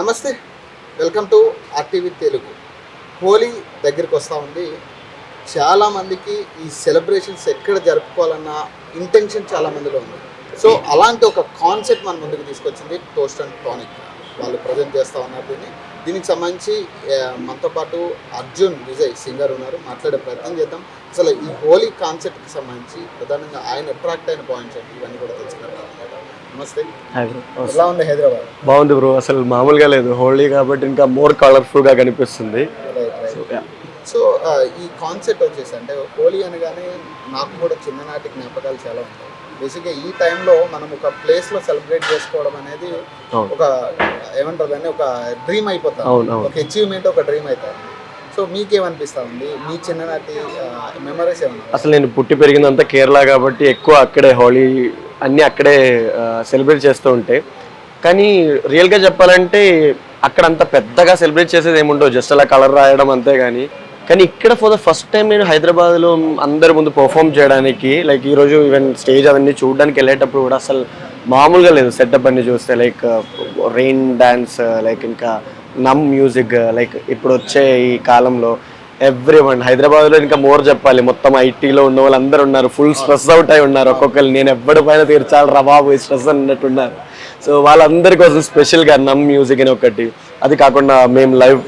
నమస్తే. Welcome to RTV Telugu. Holi దగ్గరికి వస్తూ ఉంది. చాలామందికి ఈ సెలబ్రేషన్స్ ఎక్కడ జరుపుకోవాలన్న ఇంటెన్షన్ చాలా మందిలో ఉంది. సో అలాంటి ఒక కాన్సెప్ట్ మన ముందుకు తీసుకొచ్చింది టోస్ట్ అండ్ టానిక్. వాళ్ళు ప్రజెంట్ చేస్తూ ఉన్నారు దీన్ని. దీనికి సంబంధించి మనతో పాటు అర్జున్ విజయ్ సింగర్ ఉన్నారు. మాట్లాడే ప్రయత్నం చేద్దాం. అసలు ఈ హోలీ కాన్సెప్ట్కి సంబంధించి ప్రధానంగా ఆయన అట్రాక్ట్ అయిన పాయింట్స్ అండి ఇవన్నీ కూడా తెలుసుకున్నారు నమస్తే. ఎలా ఉంది హైదరాబాద్? బాగుంది బ్రో అసలు మామూలుగా లేదు. హోలీ కాబట్టి ఇంకా మోర్ కలర్ఫుల్గా కనిపిస్తుంది సో యా సో ఆ, ఈ కాన్సెప్ట్ వచ్చేసి అంటే హోలీ అనగానే నాకు కూడా చిన్ననాటి జ్ఞాపకాలు చాలా ఉంటాయి. బేసిక్గా ఈ టైంలో మనం ఒక ప్లేస్లో సెలబ్రేట్ చేసుకోవడం అనేది ఒక ఏమంటారు దాన్ని? ఒక డ్రీమ్ అయిపోతుంది. ఒక అచీవ్మెంట్ ఒక డ్రీమ్ అవుతుంది సో మీకేమనిపిస్తా ఉంది? మీ చిన్ననాటి మెమరీస్ ఏమన్నా? అసలు నేను పుట్టి పెరిగిందంతా కేరళ కాబట్టి ఎక్కువ అక్కడే హోలీ అన్నీ అక్కడే సెలబ్రేట్ చేస్తూ ఉంటాయి కానీ రియల్గా చెప్పాలంటే అక్కడ అంత పెద్దగా సెలబ్రేట్ చేసేది ఏముండవు. జస్ట్ అలా కలర్ రాయడం అంతే కానీ కానీ ఇక్కడ ఫర్ ద ఫస్ట్ టైం నేను హైదరాబాద్లో అందరి ముందు పర్ఫామ్ చేయడానికి లైక్ ఈరోజు ఈవెన్ స్టేజ్ అవన్నీ చూడడానికి వెళ్ళేటప్పుడు కూడా అసలు మామూలుగా లేదు. సెటప్ అన్ని చూస్తే లైక్ రెయిన్ డ్యాన్స్ లైక్ ఇంకా నమ్ మ్యూజిక్ లైక్ ఇప్పుడు వచ్చే ఈ కాలంలో ఎవ్రీ వన్ హైదరాబాద్లో ఇంకా మోర్ చెప్పాలి. మొత్తం ఐటీలో ఉన్న వాళ్ళందరూ ఉన్నారు. ఫుల్ స్ట్రెస్ అవుట్ అయి ఉన్నారు. ఒక్కొక్కరు నేను ఎవ్వడి పైన తీర్చాలి. రా బాబు స్ట్రెస్ అన్నట్టున్నారు సో వాళ్ళందరి కోసం స్పెషల్గా నమ్ మ్యూజిక్ అని ఒకటి. అది కాకుండా మేము లైవ్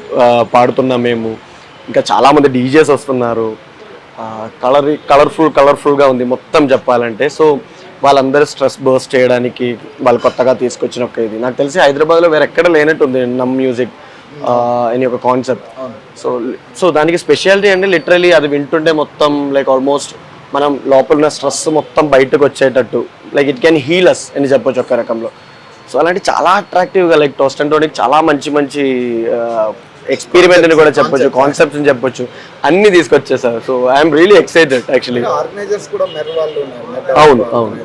పాడుతున్నాం మేము. ఇంకా చాలామంది డీజేస్ వస్తున్నారు. కలర్ కలర్ఫుల్ కలర్ఫుల్గా ఉంది. మొత్తం చెప్పాలంటే. సో వాళ్ళందరూ స్ట్రెస్ బర్స్ట్ చేయడానికి వాళ్ళు కొత్తగా తీసుకొచ్చిన ఒక ఇది. నాకు తెలిసి హైదరాబాద్లో వేరెక్కడ లేనట్టుంది నమ్ మ్యూజిక్ అని ఒక కాన్సెప్ట్ సో సో దానికి స్పెషాలిటీ అంటే లిటరలీ అది వింటుంటే మొత్తం లైక్ ఆల్మోస్ట్ మనం లోపల ఉన్న స్ట్రెస్ మొత్తం బయటకు వచ్చేటట్టు. Like it can heal us అని చెప్పొచ్చు ఒక రకంలో. సో అలాంటి చాలా అట్రాక్టివ్గా లైక్ టోస్ట్ అండ్ టోనిక్ చాలా మంచి మంచి ఎక్స్పెరిమెంట్ అని కూడా చెప్పొచ్చు కాన్సెప్ట్స్ అని చెప్పొచ్చు. అన్ని తీసుకొచ్చేసారు. So I'm really excited actually అవును, అవును,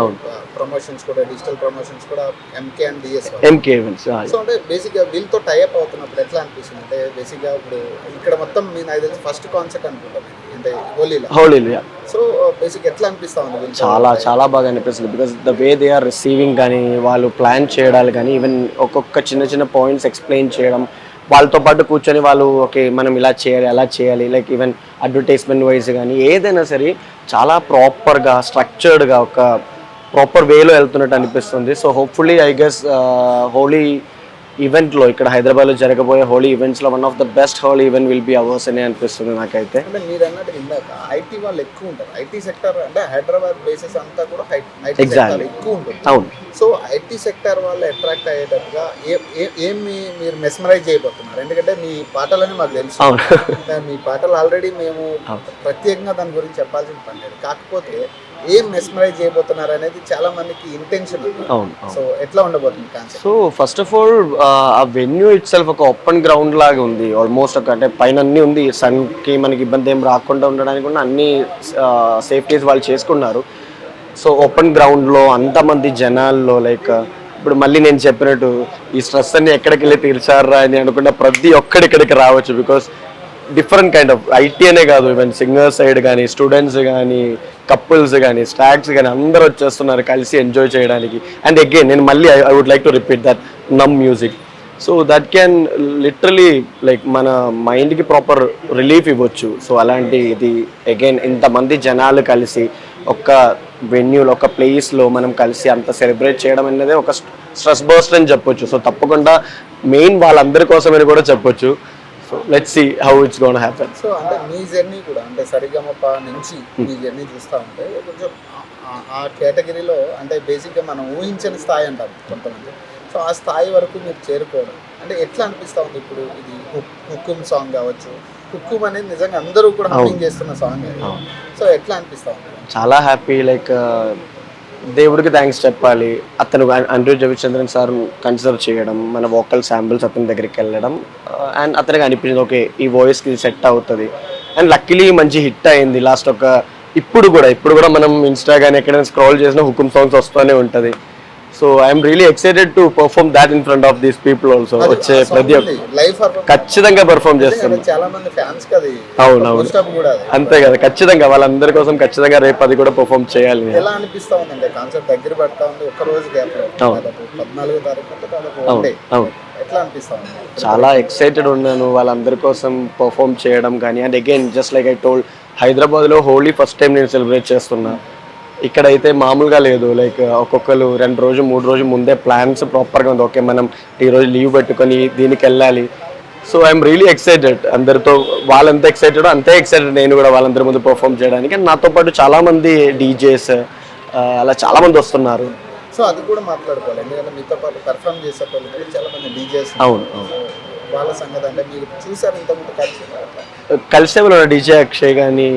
అవును. ప్రమోషన్స్ కూడా డిజిటల్ ప్రమోషన్స్ కూడా MK and DS MK events so అంటే బేసిక్గా వీళ్ళతో టైఅప్ అవుతున్నప్పుడు ఎట్లా అనిపిస్తుంది? అంటే బేసిక్గా ఇప్పుడు ఇక్కడ మొత్తం మీ నాకు తెలిసి ఫస్ట్ కాన్సెప్ట్ అనుకుంటాను అంటే హోలీలో. హోలీలు సో బేసిక్ ఎట్లా అనిపిస్తా ఉంది వీళ్ళతో? చాలా చాలా బాగా అనిపిస్తుంది because the way they are receiving కానీ వాళ్ళు ప్లాన్ చేయడాలు కానీ ఈవెన్ ఒక్కొక్క చిన్న చిన్న పాయింట్స్ ఎక్స్ప్లెయిన్ చేయడం వాళ్ళతో పాటు కూర్చొని వాళ్ళు ఓకే మనం ఇలా చేయాలి అలా చేయాలి. లైక్ ఈవెన్ అడ్వర్టైజ్మెంట్ వైజ్ కానీ ఏదైనా సరే చాలా ప్రాపర్గా స్ట్రక్చర్డ్గా ఒక ప్రాపర్ వేలో వెళ్తున్నట్టు అనిపిస్తుంది. So hopefully I guess Holi ఈవెంట్లో ఇక్కడ హైదరాబాద్లో జరగబోయే హోలీ ఈవెంట్స్లో one of the best Holi event will be ours అని అనిపిస్తుంది నాకైతే. అంటే మీరు అన్నట్టు ఇందాక ఐటీ వాళ్ళు ఎక్కువ ఉంటారు. ఐటీ సెక్టర్ అంటే హైదరాబాద్ బేసెస్ అంతా కూడా ఐటీ. సెక్టర్ ఎక్కువ ఉంటుంది. అవును. సో ఐటీ సెక్టర్ వాళ్ళు అట్రాక్ట్ అయ్యేటట్టుగా ఏ- ఏ- ఏం మీ- మీరు మెస్మరైజ్ చేయబోతున్నారు? ఎందుకంటే మీ పాటలని మాకు తెలుసు. మీ పాటలు ఆల్రెడీ మేము. ప్రత్యేకంగా దాని గురించి చెప్పాల్సిన పని లేదు. కాకపోతే ఏం మెస్మరైజ్ చేయబోతున్నారు అనేది చాలా మందికి ఇంటెన్షన్ సో ఎట్లా ఉండబోతుంది concept so first of all ఆ వెన్యూ ఇట్ సెల్ఫ్ ఒక ఓపెన్ గ్రౌండ్ లాగా ఉంది. ఆల్మోస్ట్ ఒక అంటే పైన అన్నీ ఉంది. సన్కి మనకి ఇబ్బంది ఏం రాకుండా ఉండడానికి కూడా అన్ని సేఫ్టీస్ వాళ్ళు చేసుకున్నారు. సో ఓపెన్ గ్రౌండ్లో అంతమంది జనాల్లో లైక్ ఇప్పుడు మళ్ళీ నేను చెప్పినట్టు ఈ స్ట్రెస్ అన్ని ఎక్కడికి వెళ్ళి తీర్చారా అని అనుకున్న ప్రతి ఒక్కడి ఇక్కడికి రావచ్చు because different kind of IT అనే కాదు ఈవెన్ సింగర్ సైడ్ కానీ స్టూడెంట్స్ కానీ కపుల్స్ కానీ స్టాక్స్ కానీ అందరూ వచ్చేస్తున్నారు కలిసి ఎంజాయ్ చేయడానికి. అండ్ అగైన్ నేను మళ్ళీ I would like to repeat that numb music so that can literally like మన మైండ్కి ప్రాపర్ రిలీఫ్ ఇవ్వచ్చు. సో అలాంటి ఇది అగైన్ ఇంతమంది జనాలు కలిసి ఒక్క వెన్యూలో ఒక ప్లేస్లో మనం కలిసి అంత సెలబ్రేట్ చేయడం అనేది ఒక స్ట్రెస్ బర్స్ట్ అని చెప్పొచ్చు. సో తప్పకుండా మెయిన్ వాళ్ళందరి కోసమని కూడా చెప్పొచ్చు. So let's see how it's gonna happen so అంటే మీ జర్నీ కూడా అంటే సరిగమప నుంచి మీ జర్నీ చూస్తూ ఉంటే కొంచెం ఆ- కేటగిరీలో అంటే బేసిక్గా మనం ఊహించని స్థాయి అంటాం కొంతమంది. సో ఆ స్థాయి వరకు మీరు చేరుకోవడం అంటే ఎట్లా అనిపిస్తూ ఉంది ఇప్పుడు ఇది హుక్ హుక్కుమ్ సాంగ్ కావచ్చు? హుక్కుమ్ అనేది నిజంగా అందరూ కూడా హమ్మింగ్ చేస్తున్న సాంగ్ సో ఎట్లా అనిపిస్తూ ఉంది? చాలా హ్యాపీ లైక్ దేవుడికి థ్యాంక్స్ చెప్పాలి. అతను అండ్రూ రవిచంద్రన్ సార్ కన్సిడర్ చేయడం మన వోకల్ శాంపిల్స్ అతని దగ్గరికి వెళ్ళడం uh, అండ్ అతనికి అనిపించింది ఓకే ఈ వాయిస్కి సెట్ అవుతుంది. అండ్ లక్కీలీ మంచి హిట్ అయింది. లాస్ట్ ఒక ఇప్పుడు కూడా ఇప్పుడు కూడా మనం ఇన్స్టా కానీ ఎక్కడైనా స్క్రోల్ చేసిన హుకుమ్ సాంగ్స్ వస్తూనే ఉంటుంది. So I'm really excited to perform that in front of these people also వచ్చే ప్రతి ఖచ్చితంగా పర్ఫామ్ చేస్తాం. చాలా మంది ఫ్యాన్స్కి అది అవును, అవును. post up కూడా అది. అంతే కదా ఖచ్చితంగా వాళ్ళందరి కోసం ఖచ్చితంగా రేపు అది కూడా పర్ఫామ్ చేయాలి. ఎలా అనిపిస్తా ఉందంటే కాన్సెప్ట్ దగ్గర పడతా ఉంది ఒక రోజు గ్యాప్లో అవును. చాలా ఎక్సైటెడ్ ఉన్నాను. వాళ్ళందరి కోసం పర్ఫామ్ చేయడం కానీ and again just like I told హైదరాబాద్లో హోలీ ఫస్ట్ టైం నేను సెలబ్రేట్ చేస్తున్నా. ఇక్కడైతే మామూలుగా లేదు. లైక్ ఒక్కొక్కరు రెండు రోజు మూడు రోజు ముందే ప్లాన్స్ ప్రాపర్గా ఉంది. ఓకే మనం ఈరోజు లీవ్ పెట్టుకొని దీనికి వెళ్ళాలి. So I'm really excited. అందరితో వాళ్ళంత ఎక్సైటెడ్ అంతే ఎక్సైటెడ్. నేను కూడా వాళ్ళందరి ముందు పర్ఫామ్ చేయడానికి. అండ్ నాతో పాటు చాలామంది డీజేస్ అలా చాలామంది వస్తున్నారు. సో అది కూడా మాట్లాడుకోవాలి. ఎందుకంటే మీతో పాటు పెర్ఫామ్ చేసే వాళ్ళు కూడా చాలా మంది డీజేస్. అవును అవును. వాళ్ళ సంగతి అంటే మీరు చూసారు ఇంతకుముందు కలిసి కలిసే మన డీజే అక్షయ్ కానీ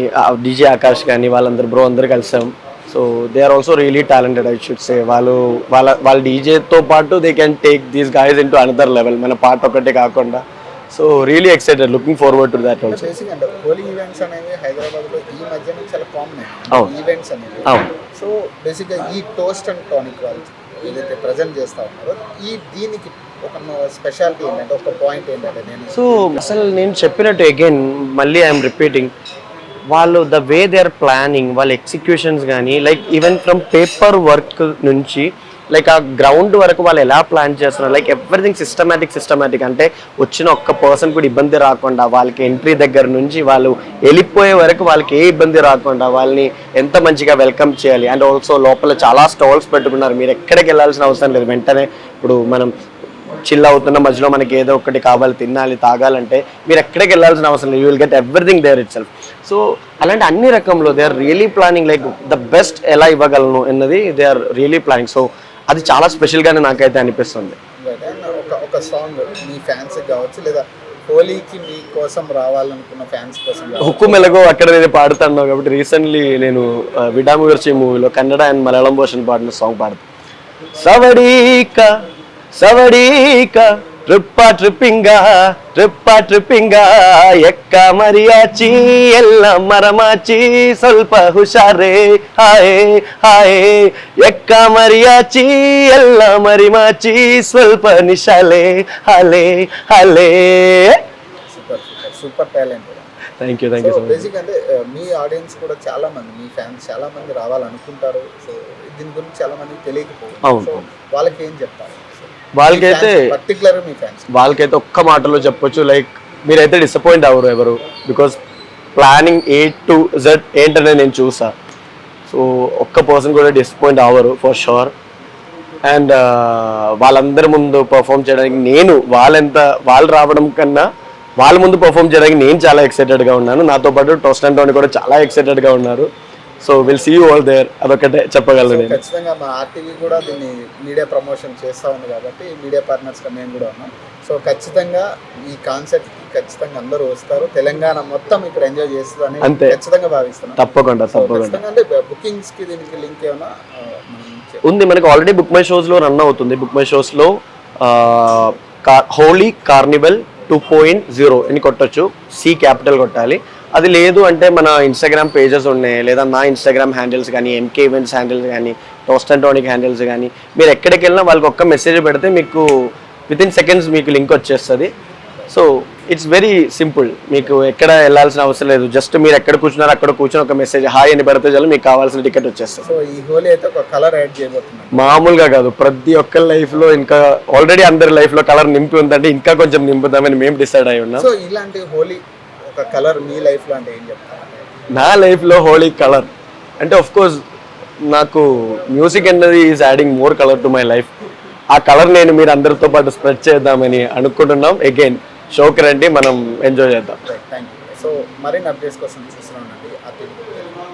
డీజే ఆకాష్ కానీ వాళ్ళందరూ బ్రో అందరు కలిసాం. So they are also really talented I should say వాళ్ళు వాళ్ళ వాళ్ళ డీజేతో పాటు they can take these guys into another level మన పాట ఒకటే కాకుండా. So really excited looking forward to that also basic Holi events అనేవి హైదరాబాద్లో ఈ మధ్యన చాలా కామన్ అవును. ఈవెంట్స్ అనేవి. అవును. సో బేసిక్గా ఈ టోస్ట్ అండ్ టానిక్ వాళ్ళు ఏదైతే ప్రజెంట్ చేస్తా ఉన్నారో ఈ దీనికి ఒక స్పెషాలిటీ ఏంటంటే ఒక పాయింట్ ఏంటంటే నేను సో అసలు నేను చెప్పినట్టు అగైన్ మళ్ళీ ఐఎమ్ రిపీటింగ్ వాళ్ళు the way they are planning వాళ్ళ ఎగ్జిక్యూషన్స్ కానీ like even from paper work నుంచి లైక్ ఆ గ్రౌండ్ వరకు వాళ్ళు ఎలా ప్లాన్ చేస్తున్నారు లైక్ ఎవ్రీథింగ్ సిస్టమేటిక్ సిస్టమేటిక్ అంటే వచ్చిన ఒక్క పర్సన్ కూడా ఇబ్బంది రాకుండా వాళ్ళకి ఎంట్రీ దగ్గర నుంచి వాళ్ళు వెళ్ళిపోయే వరకు వాళ్ళకి ఏ ఇబ్బంది రాకుండా వాళ్ళని ఎంత మంచిగా వెల్కమ్ చేయాలి. అండ్ ఆల్సో లోపల చాలా స్టాల్స్ పెట్టుకున్నారు. మీరు ఎక్కడికి వెళ్ళాల్సిన అవసరం లేదు. వెంటనే ఇప్పుడు మనం చిల్ అవుతున్న మధ్యలో మనకి ఏదో ఒకటి కావాలి తినాలి తాగాలంటే మీరు ఎక్కడికి వెళ్ళాల్సిన అవసరం లేదు. You will get everything there itself so అలాంటి అన్ని రకంలో they are really planning like the best ఎలా ఇవ్వగలను అన్నది they are really planning so అది చాలా స్పెషల్గానే నాకైతే అనిపిస్తుంది. ఒక సాంగ్ మీ ఫ్యాన్స్ కావచ్చు లేదా హోలీకి మీ కోసం రావాలనుకున్న ఫ్యాన్స్ కోసం. హుక్కు మెలగో అక్కడ నేను పాడుతాను కాబట్టి రీసెంట్లీ నేను విడాము విర్చి మూవీలో కన్నడ అండ్ మలయాళం వర్షన్ పాడిన సాంగ్ పాడుతాను సవడీక సవడీక ట్రిప్ప ట్రిప్పింగా ట్రిప్ప ட்ரிப்பிங்கா ఎక్క మరియాచి ఎల్ల మరమాచి స్వల్ప హుషారే హాయ్ ஹாயே ఎక్క మరియాచి ఎల్ల మరిమాచి స్వల్ప நிஷாலே హలే హలే. Super talent. Thank you thank you so basic అంటే uh, మీ ఆడియన్స్ కూడా చాలా మంది మీ ఫ్యాన్స్ చాలా మంది రావాలనుకుంటారు. సో దీని గురించి చాలా మంది తెలియకపోవచ్చు. వాళ్ళకి ఏం చెప్తారు? వాళ్ళకైతే వాళ్ళకైతే ఒక్క మాటలో చెప్పొచ్చు. లైక్ మీరైతే డిసప్పాయింట్ అవ్వరు ఎవరు. Because planning A to Z ఏంటనేది నేను చూసా. సో ఒక్క పర్సన్ కూడా డిసప్పాయింట్ అవ్వరు ఫర్ షూర్ అండ్ వాళ్ళందరి ముందు పర్ఫామ్ చేయడానికి నేను వాళ్ళెంత వాళ్ళు రావడం కన్నా వాళ్ళ ముందు పర్ఫామ్ చేయడానికి నేను చాలా ఎక్సైటెడ్గా ఉన్నాను. నాతో పాటు టోస్ట్ అండ్ టోనీ కూడా చాలా ఎక్సైటెడ్గా ఉన్నారు. So will see you all there అదొకటే చెప్పగలను నేను. ఖచ్చితంగా మా ఆర్టీవీ కూడా దీన్ని మీడియా ప్రమోషన్ చేస్తూ ఉంది కాబట్టి మీడియా పార్ట్నర్స్గా మేము కూడా ఉన్నాం. సో ఖచ్చితంగా ఈ కాన్సెప్ట్కి ఖచ్చితంగా అందరూ వస్తారు. తెలంగాణ మొత్తం ఇక్కడ ఎంజాయ్ చేస్తుందని అంతే. ఖచ్చితంగా భావిస్తున్నాం. తప్పకుండా తప్పకుండా. అంటే బుకింగ్స్కి దీనికి లింక్ ఏమైనా ఉంది. మనకి ఆల్రెడీ బుక్ మై షోస్లో రన్ అవుతుంది. Book my షోస్లో Holi carnival two point zero అని కొట్టొచ్చు. సి క్యాపిటల్ కొట్టాలి. అది లేదు అంటే మన ఇన్స్టాగ్రామ్ పేజెస్ ఉన్నాయి లేదా నా ఇన్స్టాగ్రామ్ హ్యాండిల్స్ కానీ ఎంకే ఈవెంట్స్ హ్యాండిల్స్ కానీ టోస్ట్ అండ్ టోనిక్ హ్యాండిల్స్ కానీ మీరు ఎక్కడికి వెళ్ళినా వాళ్ళకి ఒక్క మెసేజ్ పెడితే మీకు విత్ ఇన్ సెకండ్స్ మీకు లింక్ వచ్చేస్తుంది. సో ఇట్స్ వెరీ సింపుల్ మీకు ఎక్కడ వెళ్ళాల్సిన అవసరం లేదు. జస్ట్ మీరు ఎక్కడ కూర్చున్నారో అక్కడ కూర్చొని ఒక మెసేజ్ హాయ్ అని పెడితే చాలు మీకు కావాల్సిన టికెట్ వచ్చేస్తుంది. సో ఈ హోలీ అయితే ఒక కలర్ యాడ్ చేయబోతున్నాం. మామూలుగా కాదు. ప్రతి ఒక్కరి లైఫ్లో ఇంకా ఆల్రెడీ అందరి లైఫ్లో కలర్ నింపి ఉందంటే ఇంకా కొంచెం నింపుదామని మేము డిసైడ్ అయి ఉన్నాం. సో ఇలాంటి హోలీ ఒక కలర్ మీ లైఫ్లో అంటే ఏం చెప్తారు? నా లైఫ్లో హోలీ కలర్ అంటే ఆఫ్ కోర్స్ నాకు మ్యూజిక్ అన్నది is adding more colour to my life ఆ కలర్ నేను మీరు అందరితో పాటు స్ప్రెడ్ చేద్దామని అనుకుంటున్నాం. అగైన్ షోకి రండి మనం ఎంజాయ్ చేద్దాం. సో మరిన్ని అప్డేట్స్ కోసం చూస్తున్నాం